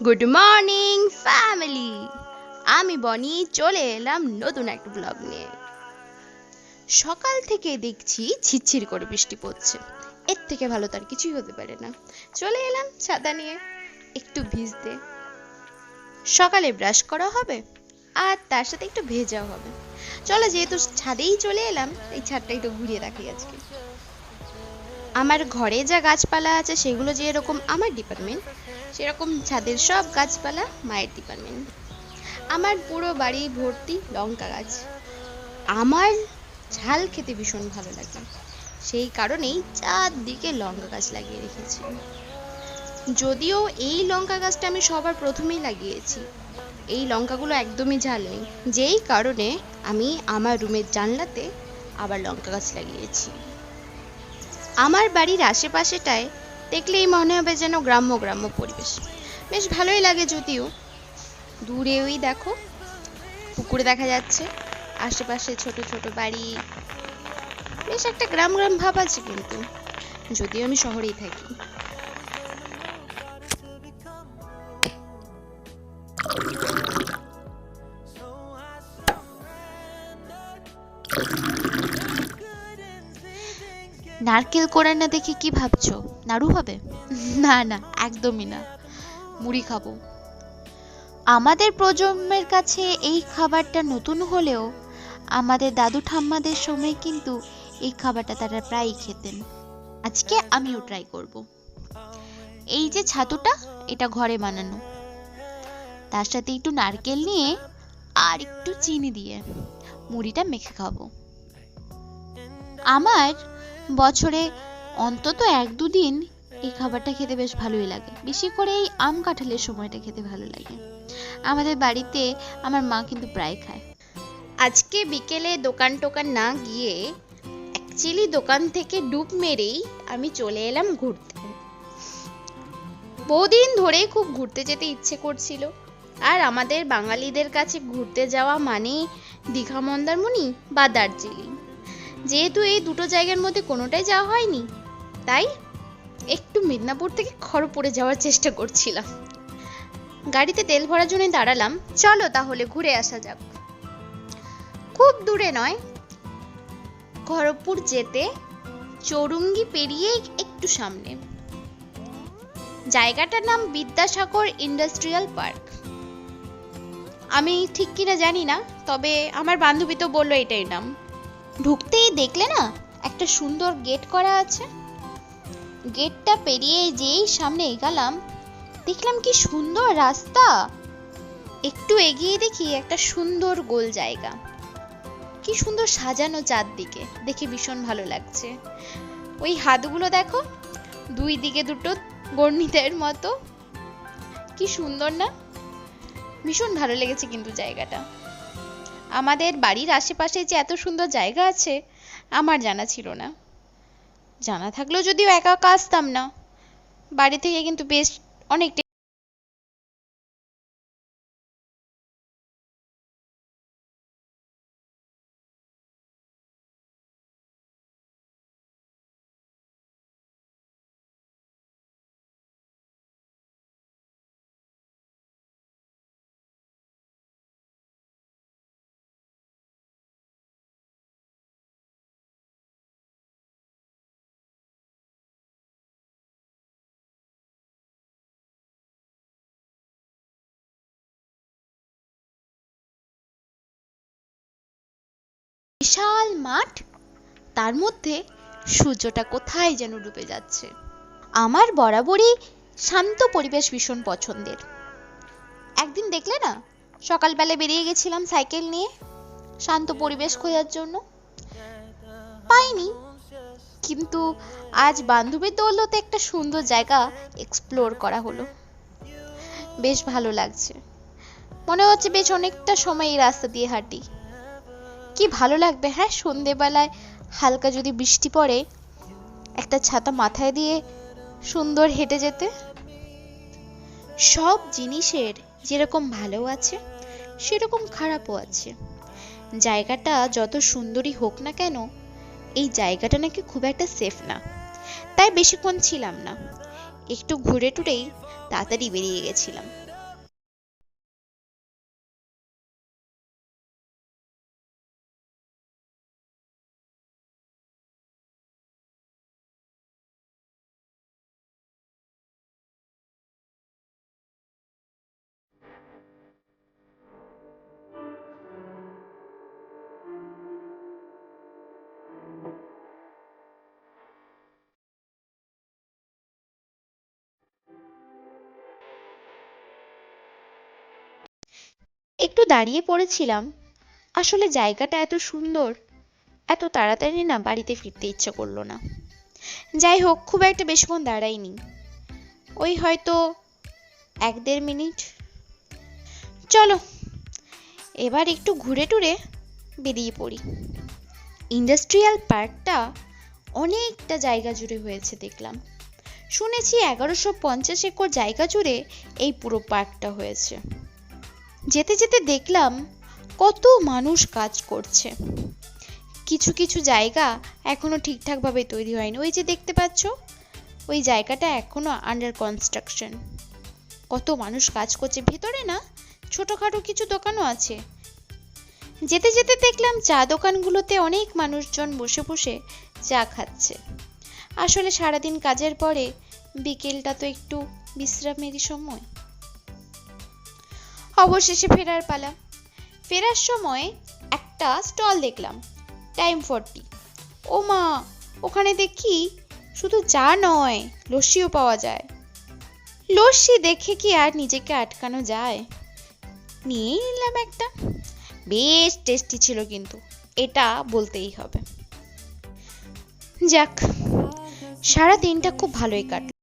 Good morning family আমি বনি, চলে এলাম নতুন একটা ব্লগ নিয়ে। সকাল থেকে দেখছি ঝিরঝির করে বৃষ্টি পড়ছে। এর থেকে ভালো তার কিছুই হতে পারে না। চলে এলাম ছাতা নিয়ে, একটু ভিজতে। সকালে ব্রাশ করা হবে, আর তার সাথে একটু ভেজাও হবে। চলো যেহেতু ছাদেই চলে এলাম, এই ছাদটা একটু ঘুরিয়ে রাখি আজকে। আমার ঘরে যা গাছপালা আছে, সেগুলো যে এরকম আমার ডিপার্টমেন্ট সেরকম ছাদের সব গাছপালা মায়ের ডিপার্টমেন্ট আমার পুরো বাড়ি ভর্তি লঙ্কা গাছ। আমার ঝাল খেতে ভীষণ ভালো লাগে। সেই কারণেই চারদিকে লঙ্কা গাছ লাগিয়ে রেখেছি। যদিও এই লঙ্কা গাছটা আমি সবার প্রথমেই লাগিয়েছি। এই লঙ্কাগুলো একদমই ঝাল নেই যেই কারণে আমি আমার রুমের জানলাতে আবার লঙ্কা গাছ লাগিয়েছি। আমার বাড়ির আশেপাশেটায় দেখলেই মনে হবে যেন গ্রাম্য গ্রাম্য পরিবেশ। বেশ ভালোই লাগে যদিও। দূরে ওই দেখো, পুকুরে দেখা যাচ্ছে। আশেপাশে ছোট ছোট বাড়ি। বেশ একটা গ্রাম গ্রাম ভাব আছে কিন্তু। যদিও আমি শহরেই থাকি। নারকেল কোড়া না দেখে কি ভাবছ? নাড়ু হবে? না না, একদমই না। মুড়ি খাব। আমাদের প্রজন্মের কাছে এই খাবারটা নতুন হলেও আমাদের দাদু ঠাম্মাদের সময় কিন্তু এই খাবারটা তারা প্রায়ই খেতেন। আজকে আমিও ট্রাই করব। এই যে ছাতুটা, এটা ঘরে বানানো। তার সাথে একটু নারকেল নিয়ে আর একটু চিনি দিয়ে মুড়িটা মেখে খাব। আমার বছরে অন্তত এক দুদিন এই খাবারটা খেতে বেশ ভালোই লাগে। বেশি করে এই আম কাঁঠালের সময়টা খেতে ভালো লাগে। আমাদের বাড়িতে আমার মা কিন্তু প্রায় খায়। আজকে বিকেলে দোকান টোকান না গিয়ে অ্যাকচুয়ালি দোকান থেকে ডুব মেরেই আমি চলে এলাম ঘুরতে। বহুদিন ধরে খুব ঘুরতে যেতে ইচ্ছে করছিল। আর আমাদের বাঙালিদের কাছে ঘুরতে যাওয়া মানে দীঘা, মন্দারমণি বা দার্জিলিং। যেহেতু এই দুটো জায়গার মধ্যে কোনোটাই যাওয়া হয়নি, তাই একটু মিদনাপুর থেকে খড়গপুরে যাওয়ার চেষ্টা করছিলাম। গাড়িতে তেল ভরার জন্য দাঁড়ালাম। চলো তাহলে ঘুরে আসা যাক। খুব দূরে নয়। খড়গপুর যেতে চৌরঙ্গি পেরিয়ে একটু সামনে। জায়গাটার নাম বিদ্যাসাগর ইন্ডাস্ট্রিয়াল পার্ক। আমি ঠিক কিনা জানি না, তবে আমার বান্ধবী তো বলল এটাই নাম। ঢুকতেই দেখলে না, একটা সুন্দর গেট করা আছে। গেটটা পেরিয়ে যেই সামনে এগালাম, দেখলাম কি সুন্দর রাস্তা। একটু এগিয়ে দেখি একটা সুন্দর গোল জায়গা। কি সুন্দর সাজানো চারদিকে, দেখে ভীষণ ভালো লাগছে। ওই হাতগুলো দেখো, দুই দিকে দুটো গর্ণিতের মতো। কি সুন্দর না? ভীষণ ভালো লেগেছে কিন্তু জায়গাটা। আমাদের বাড়ির আশেপাশে যে এত সুন্দর জায়গা আছে, আমার জানা ছিল না। জানা থাকলেও যদিও একা একা আসতাম না। বাড়ি থেকে কিন্তু বেশ অনেকটা বিশাল মাঠ, তার মধ্যে সূর্যটা কোথায় যেন ডুবে যাচ্ছে। আমার বরাবরই শান্ত পরিবেশ ভীষণ পছন্দের। একদিন দেখলে না সকালবেলা বেরিয়ে গেছিলাম সাইকেল নিয়ে, শান্ত পরিবেশ খোঁজার জন্য। পাইনি, কিন্তু আজ বান্ধবীর দৌলতে একটা সুন্দর জায়গা এক্সপ্লোর করা হলো। বেশ ভালো লাগছে। মনে হচ্ছে বেশ অনেকটা সময় এই রাস্তা দিয়ে হাঁটি। কি ভালো লাগবে হ্যাঁ? সন্ধেবেলায় হালকা যদি বৃষ্টি পড়ে, একটা ছাতা মাথায় দিয়ে সুন্দর হেঁটে যেতে। সব জিনিসের যেরকম ভালো আছে, সেরকম খারাপও আছে। জায়গাটা যত সুন্দরই হোক না কেন, এই জায়গাটা নাকি খুব একটা সেফ না। তাই বেশিক্ষণ ছিলাম না। একটু ঘুরে টুরেই তাড়াতাড়ি বেরিয়ে গেছিলাম। একটু দাঁড়িয়ে পড়েছিলাম। আসলে জায়গাটা এত সুন্দর, এত তাড়াতাড়ি না বাড়িতে ফিরতে ইচ্ছে করল না। যাই হোক, খুব একটা বেশিক্ষণ দাঁড়াইনি। ওই হয়তো এক দেড় মিনিট। চলো, এবার একটু ঘুরে টুরে বেরিয়ে পড়ি। ইন্ডাস্ট্রিয়াল পার্কটা অনেকটা জায়গা জুড়ে হয়েছে দেখলাম। শুনেছি এগারোশো পঞ্চাশ একর জায়গা জুড়ে এই পুরো পার্কটা হয়েছে। যেতে যেতে দেখলাম কত মানুষ কাজ করছে। কিছু কিছু জায়গা এখনও ঠিকঠাকভাবে তৈরি হয়নি। ওই যে দেখতে পাচ্ছ, ওই জায়গাটা এখনও আন্ডার কনস্ট্রাকশন কত মানুষ কাজ করছে। ভেতরে না ছোটখাটো কিছু দোকানও আছে। যেতে যেতে দেখলাম চা দোকানগুলোতে অনেক মানুষজন বসে বসে চা খাচ্ছে। আসলে সারাদিন কাজের পরে বিকেলটা তো একটু বিশ্রামেরই সময়। অবশেষে ফেরার পালা। ফেরার সময় একটা স্টল দেখলাম, টাইম ফোরটি। ও মা ওখানে দেখি শুধু চা নয়, লস্যিও পাওয়া যায়। লস্যি দেখে কি আর নিজেকে আটকানো যায়? নিয়েই নিলাম একটা। বেশ টেস্টি ছিল কিন্তু, এটা বলতেই হবে। যাক, সারা দিনটা খুব ভালোই কাটলো।